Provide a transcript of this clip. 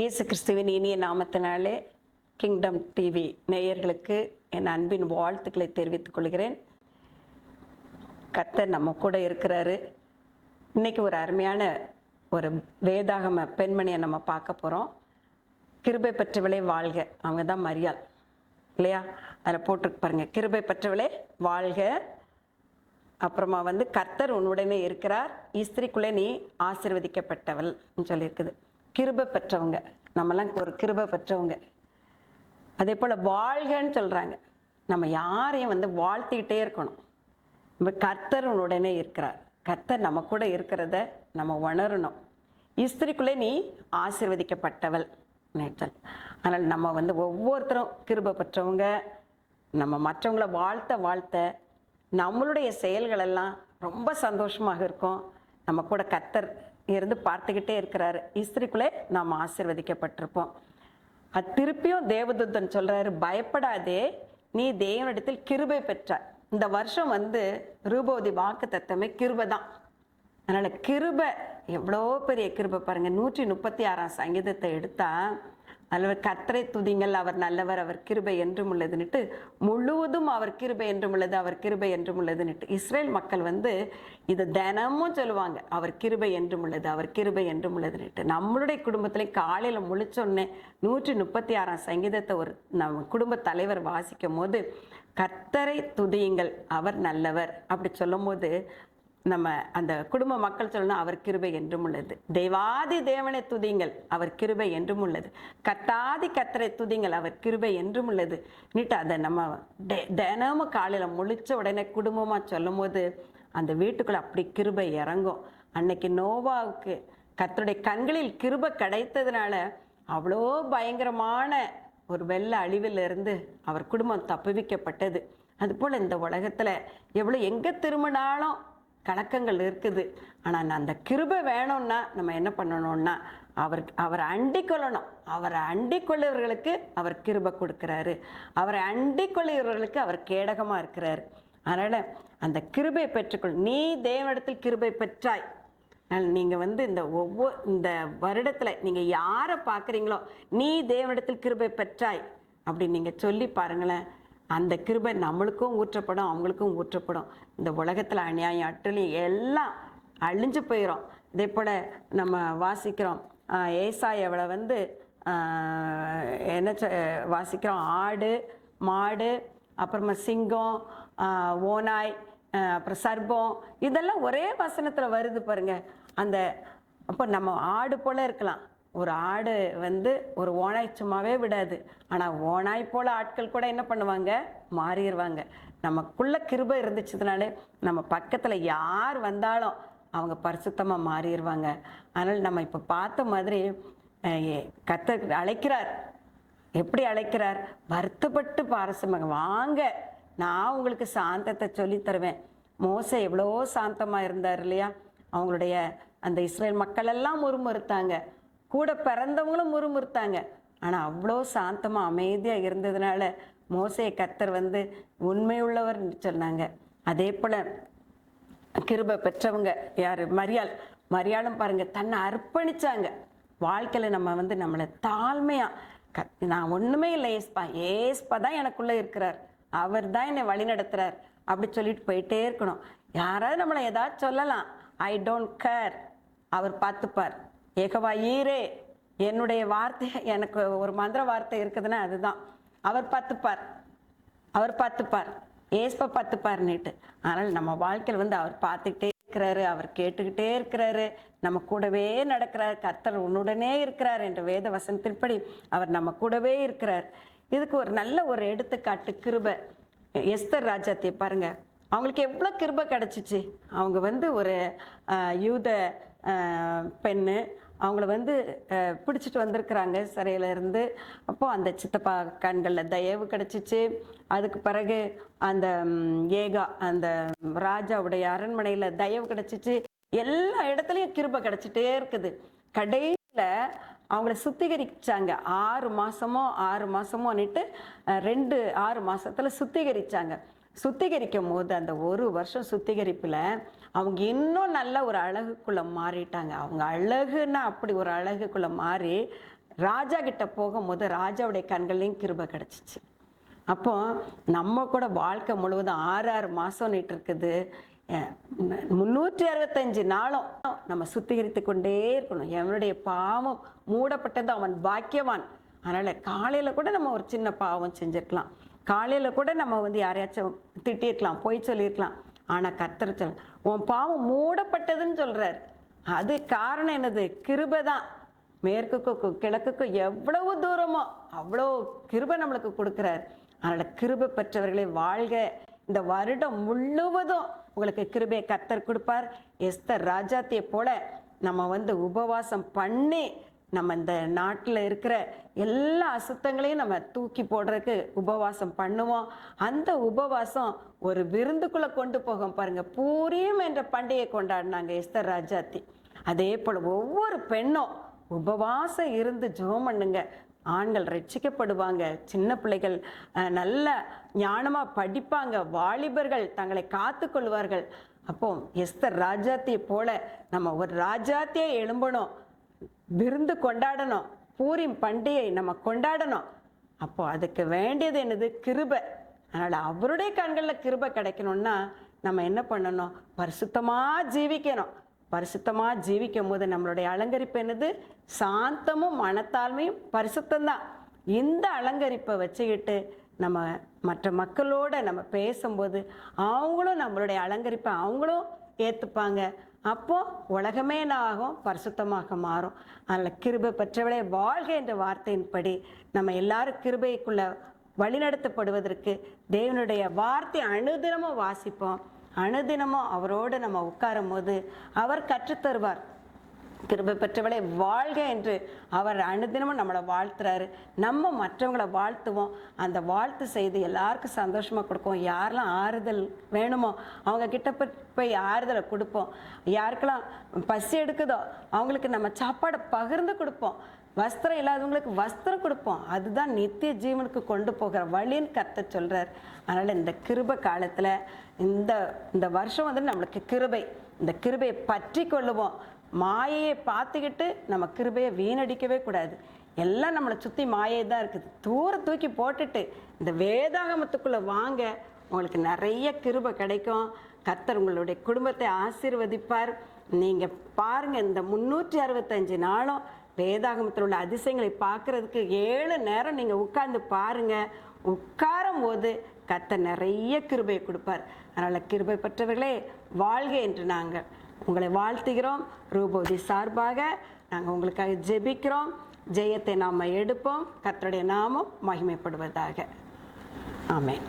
இயேசு கிறிஸ்துவின் இனிய நாமத்தினாலே கிங்டம் டிவி நேயர்களுக்கு என் அன்பின் வாழ்த்துக்களை தெரிவித்துக் கொள்கிறேன். கர்த்தர் நம்ம கூட இருக்கிறாரு. இன்னைக்கு ஒரு அருமையான ஒரு வேதாகம பெண்மணியை நம்ம பார்க்க போகிறோம் கிருபை பெற்றவளே வாழ்க. அவங்க தான் மரியாள் இல்லையா? அதில் போட்டிருக்கு பாருங்க. கிருபை பெற்றவளே வாழ்க. அப்புறமா வந்து கர்த்தர் உன்னுடனே இருக்கிறார். இஸ்திரிக்குள்ளே நீ ஆசிர்வதிக்கப்பட்டவள் சொல்லியிருக்குது. கிருப பெற்றவங்க. நம்மலாம் ஒரு கிருப பெற்றவங்க. அதே போல் வாழ்கன்னு சொல்கிறாங்க நம்ம யாரையும் வந்து வாழ்த்திக்கிட்டே இருக்கணும். நம்ம கர்த்தர் உடனே இருக்கிறார். கர்த்தர் நம்ம கூட இருக்கிறத நம்ம உணரணும். இஸ்திரிக்குள்ளே நீ ஆசிர்வதிக்கப்பட்டவள். நேற்றல். ஆனால் நம்ம வந்து ஒவ்வொருத்தரும் கிருப பெற்றவங்க. நம்ம மற்றவங்கள வாழ்த்த வாழ்த்த நம்மளுடைய செயல்களெல்லாம் ரொம்ப சந்தோஷமாக இருக்கும். நம்ம கூட கத்தர் இருந்து பார்த்துக்கிட்டே இருக்கிறாரு. இஸ்திரிக்குள்ளே நாம் ஆசிர்வதிக்கப்பட்டிருப்போம். அது திருப்பியும் தேவதூதன் சொல்கிறாரு பயப்படாதே நீ தேவனிடத்தில் கிருபை பெற்றாய். இந்த வருஷம் வந்து ரூபவதி வாக்கு தத்தமே கிருபை தான். அதனால் கிருபை எவ்வளோ பெரிய கிருபை பாருங்கள் நூற்றி முப்பத்தி ஆறாம் சங்கீதத்தை எடுத்தால் அல்லவர் கத்தரை துதிங்கள் அவர் நல்லவர் அவர் கிருபை என்றும் உள்ளதுன்னுட்டு முழுவதும் அவர் கிருபை என்றும் உள்ளது அவர் கிருபை என்றும் உள்ளதுன்னுட்டு. இஸ்ரேல் மக்கள் வந்து இதை தினமும் சொல்லுவாங்க அவர் கிருபை என்றும் உள்ளது அவர் கிருபை என்றும் உள்ளதுன்னுட்டு. நம்மளுடைய குடும்பத்திலே காலையில் முழிச்சோடனே நூற்றி முப்பத்தி ஆறாம் சங்கீதத்தை ஒரு நம்ம குடும்ப தலைவர் வாசிக்கும் போது கத்தரை துதியுங்கள் அவர் நல்லவர் அப்படி சொல்லும் போது நம்ம அந்த குடும்ப மக்கள் சொல்லணும் அவர் கிருபை என்றும் உள்ளது. தெய்வாதி தேவனை துதிங்கள் அவர் கிருபை என்றும் உள்ளது. கத்தாதி கத்தரை துதிங்கள் அவர் கிருபை என்றும் உள்ளது. நீட்டு அதை நம்ம தினமும் காலையில் முழிச்ச உடனே குடும்பமாக சொல்லும் போது அந்த வீட்டுக்குள்ள அப்படி கிருபை இறங்கும். அன்னைக்கு நோவாவுக்கு கத்தருடைய கண்களில் கிருபை கிடைத்ததுனால அவ்வளோ பயங்கரமான ஒரு வெள்ள அழிவிலிருந்து அவர் குடும்பம் தப்புவிக்கப்பட்டது. அதுபோல் இந்த உலகத்தில் எவ்வளோ எங்கே திரும்பினாலும் கலக்கங்கள் இருக்குது. ஆனால் அந்த கிருபை வேணும்னா நம்ம என்ன பண்ணணும்னா அவர் அவரை அண்டிக்கொள்ளணும். அவரை அண்டிக்கொள்ளவர்களுக்கு அவர் கிருபை கொடுக்குறாரு. அவரை அண்டிக் கொள்ளுகிறவர்களுக்கு அவர் கேடகமாக இருக்கிறாரு. அதனால் அந்த கிருபை பெற்றுக்கொள் நீ தேவனிடத்தில் கிருபை பெற்றாய். அதனால் நீங்கள் வந்து இந்த ஒவ்வொரு இந்த வருடத்தில் நீங்கள் யாரை பார்க்குறீங்களோ நீ தேவனிடத்தில் கிருபை பெற்றாய். அப்படி நீங்கள் சொல்லி பாருங்களேன். அந்த கிருபை நம்மளுக்கும் ஊற்றப்படும் அவங்களுக்கும் ஊற்றப்படும். இந்த உலகத்தில் அநியாயம் அட்டலி எல்லாம் அழிஞ்சு போயிடும் இதே போல் நம்ம வாசிக்கிறோம் ஏசாயவளை வந்து என்ன வாசிக்கிறோம் ஆடு மாடு அப்புறமா சிங்கம் ஓனாய் ஓநாய் அப்புறம் சர்பம் இதெல்லாம் ஒரே வசனத்தில் வருது பாருங்க. அந்த அப்போ நம்ம ஆடு போல் இருக்கலாம். ஒரு ஆடு வந்து ஒரு ஓனாய் சும்மாவே விடாது. ஆனால் ஓனாய் போல் ஆட்கள் கூட என்ன பண்ணுவாங்க? மாறிடுவாங்க நமக்குள்ள கிருபை இருந்துச்சுனாலே நம்ம பக்கத்தில் யார் வந்தாலும் அவங்க பரிசுத்தமாக மாறிடுவாங்க அதனால் நம்ம இப்போ பார்த்த மாதிரி கத்த அழைக்கிறார். எப்படி அழைக்கிறார்? வருத்தப்பட்டு பாரசமாக வாங்க நான் உங்களுக்கு சாந்தத்தை சொல்லித் தருவேன். மோசே எவ்வளோ சாந்தமாக இருந்தார் இல்லையா? அவங்களுடைய அந்த இஸ்ரேல் மக்கள் எல்லாம் முறுமுறுத்தாங்க. கூட பிறந்தவங்களும் முறுமுறுத்தாங்க. ஆனால் அவ்வளோ சாந்தமாக அமைதியாக இருந்ததுனால மோசையை கத்தர் வந்து உண்மையுள்ளவர் சொன்னாங்க. அதே போல் கிருப பெற்றவங்க யார்? மரியாள். மரியாளும் பாருங்கள் தன்னை அர்ப்பணிச்சாங்க. வாழ்க்கையில் நம்ம வந்து நம்மளை தாழ்மையாக க நான் ஒன்றுமே இல்லை ஏஸ்பா ஏஸ்பா தான் எனக்குள்ளே இருக்கிறார். அவர் தான் என்னை வழி நடத்துகிறார் அப்படி சொல்லிட்டு போயிட்டே இருக்கணும். யாராவது நம்மளை ஏதாச்சும் சொல்லலாம். ஐ டோன்ட் கேர் அவர் பார்த்துப்பார். ஏகவா ஈரே என்னுடைய வார்த்தை எனக்கு ஒரு மந்திர வார்த்தை இருக்குதுன்னா அதுதான். அவர் பார்த்துப்பார். அவர் பார்த்துப்பார். ஏஸ்ப பார்த்துப்பாருன்னுட்டு. ஆனால் நம்ம வாழ்க்கையில் வந்து அவர் பார்த்துக்கிட்டே இருக்கிறாரு அவர் கேட்டுக்கிட்டே இருக்கிறாரு. நம்ம கூடவே நடக்கிறார். கர்த்தர் உன்னுடனே இருக்கிறார் என்ற வேத வசனத்தின்படி அவர் நம்ம கூடவே இருக்கிறார். இதுக்கு ஒரு நல்ல ஒரு எடுத்துக்காட்டு கிருபை. எஸ்தர் ராஜாத்தியை பாருங்க. அவங்களுக்கு எவ்வளோ கிருபை கிடச்சிச்சு? அவங்க வந்து ஒரு யூத பெண்ணு. அவங்கள வந்து பிடிச்சிட்டு வந்திருக்கிறாங்க சிறையில இருந்து அந்த சித்தப்பா கண்களில் தயவு கிடச்சிச்சு. அதுக்கு பிறகு அந்த ஏகா அந்த ராஜாவுடைய அரண்மனையில் தயவு கிடச்சிச்சு. எல்லா இடத்துலையும் கிருப கிடச்சிட்டே இருக்குது. கடையில் அவங்கள சுத்திகரிச்சாங்க. ஆறு மாதமோ ஆறு மாசமோன்னுட்டு ரெண்டு ஆறு மாதத்தில் சுத்திகரிச்சாங்க. சுத்திகரிக்கும் போது அந்த ஒரு வருஷம் சுத்திகரிப்பில் அவங்க இன்னும் நல்ல ஒரு அழகுக்குள்ளே மாறிட்டாங்க. அவங்க அழகுன்னா அப்படி ஒரு அழகுக்குள்ளே மாறி ராஜா கிட்ட போகும்போது ராஜாவுடைய கண்கள்லையும் கிருப கிடச்சிச்சு. அப்போ நம்ம கூட வாழ்க்கை முழுவதும் ஆறு ஆறு மாதம் நீட்டு இருக்குது முந்நூற்றி முன்னூற்றி அறுபத்தஞ்சு நாளும் நம்ம சுத்திகரித்து கொண்டே இருக்கணும். எவனுடைய பாவம் மூடப்பட்டது அவன் பாக்கியவான். அதனால் காலையில் கூட நம்ம ஒரு சின்ன பாவம் செஞ்சிருக்கலாம். காலையில் கூட நம்ம வந்து யாரையாச்சும் திட்டிருக்கலாம் பொய் சொல்லியிருக்கலாம் ஆனால் கர்த்தர் சொல் உன் பாவம் மூடப்பட்டதுன்னு சொல்கிறார் அது காரணம் என்னது? கிருபை தான். மேற்குக்கும் கிழக்குக்கும் எவ்வளவு தூரமோ அவ்வளோ கிருபை நம்மளுக்கு கொடுக்குறார். அதனால் கிருபை பெற்றவர்களை வாழ்க. இந்த வருடம் முழுவதும் உங்களுக்கு கிருபையை கத்தர் கொடுப்பார். எஸ்தர் ராஜாத்தியை போல நம்ம வந்து உபவாசம் பண்ணி நம்ம இந்த நாட்டில் இருக்கிற எல்லா அசுத்தங்களையும் நம்ம தூக்கி போடுறதுக்கு உபவாசம் பண்ணுவோம். அந்த உபவாசம் ஒரு விருந்துக்குள்ளே கொண்டு போகும் பாருங்கள் பூரியம் என்ற பண்டிகை கொண்டாடினாங்க எஸ்தர் ராஜாத்தி. அதே போல் ஒவ்வொரு பெண்ணும் உபவாசம் இருந்து ஜோம் பண்ணுங்க. ஆண்கள் ரட்சிக்கப்படுவாங்க. சின்ன பிள்ளைகள் நல்ல ஞானமாக படிப்பாங்க. வாலிபர்கள் தங்களை காத்துக்கொள்வார்கள். அப்போ எஸ்தர் ராஜாத்தியை போல நம்ம ஒரு ராஜாத்தியே எழும்பணும். விருந்து கொண்டாடணும். பூரிம் பண்டிகை நம்ம கொண்டாடணும். அப்போ அதுக்கு வேண்டியது என்னது? கிருபை. அதனால் அவருடைய கண்களில் கிருபை கிடைக்கணும்னா நம்ம என்ன பண்ணணும்? பரிசுத்தமாக ஜீவிக்கணும். பரிசுத்தமாக ஜீவிக்கும் போது நம்மளுடைய அலங்கரிப்பு என்னது? சாந்தமும் மனத்தாழ்மையும் பரிசுத்தம்தான். இந்த அலங்கரிப்பை வச்சுக்கிட்டு நம்ம மற்ற மக்களோட நம்ம பேசும்போது அவங்களும் நம்மளுடைய அலங்கரிப்பை அவங்களும் ஏற்றுப்பாங்க அப்போது உலகமே என்ன ஆகும் பரிசுத்தமாக மாறும். அதில் கிருபை பெற்றவளே வாழ்க என்ற வார்த்தையின்படி நம்ம எல்லாரும் கிருபைக்குள்ளே வழிநடத்தப்படுவதற்கு தேவனுடைய வார்த்தை அனுதினமும் வாசிப்போம். அனுதினமும் அவரோடு நம்ம உட்காரும் போது அவர் கற்றுத்தருவார். கிருபை பெற்றவளை வாழ்க என்று அவர் அனுதினமும் நம்மளை வாழ்த்துறாரு. நம்ம மற்றவங்கள வாழ்த்துவோம். அந்த வாழ்த்து செய்து எல்லாருக்கும் சந்தோஷமாக கொடுப்போம். யாரெல்லாம் ஆறுதல் வேணுமோ அவங்க கிட்ட போய் ஆறுதலை கொடுப்போம். யாருக்கெல்லாம் பசி எடுக்குதோ அவங்களுக்கு நம்ம சாப்பாடை பகிர்ந்து கொடுப்போம். வஸ்திரம் இல்லாதவங்களுக்கு வஸ்திரம் கொடுப்போம். அதுதான் நித்திய ஜீவனுக்கு கொண்டு போகிற வழின்னு கத்த சொல்கிறார் அதனால் இந்த கிருப காலத்தில் இந்த இந்த வருஷம் வந்து நம்மளுக்கு கிருபை. இந்த கிருபையை பற்றி கொள்ளுவோம். மாயையை பார்த்துக்கிட்டு நம்ம கிருபையை வீணடிக்கவே கூடாது. எல்லாம் நம்மளை சுற்றி மாயை தான் இருக்குது. தூர தூக்கி போட்டுட்டு இந்த வேதாகமத்துக்குள்ளே வாங்க உங்களுக்கு நிறைய கிருபை கிடைக்கும். கர்த்தர் உங்களுடைய குடும்பத்தை ஆசீர்வதிப்பார். நீங்கள் பாருங்கள் இந்த முந்நூற்றி அறுபத்தஞ்சு நாளும் வேதாகமத்தில் உள்ள அதிசயங்களை பார்க்குறதுக்கு ஏழு நேரம் நீங்கள் உட்கார்ந்து பாருங்கள் உட்காரும் போது கர்த்தர் நிறைய கிருபையை கொடுப்பார். அதனால் கிருபை பெற்றவர்களே வாழ்க என்று நாங்கள் உங்களை வாழ்த்துகிறோம். ரூபோதி சார்பாக நாங்கள் உங்களுக்காக ஜெபிக்கிறோம். ஜெயத்தை நாம் எடுப்போம். கத்தருடைய நாமம் மகிமைப்படுவதாக. ஆமேன்.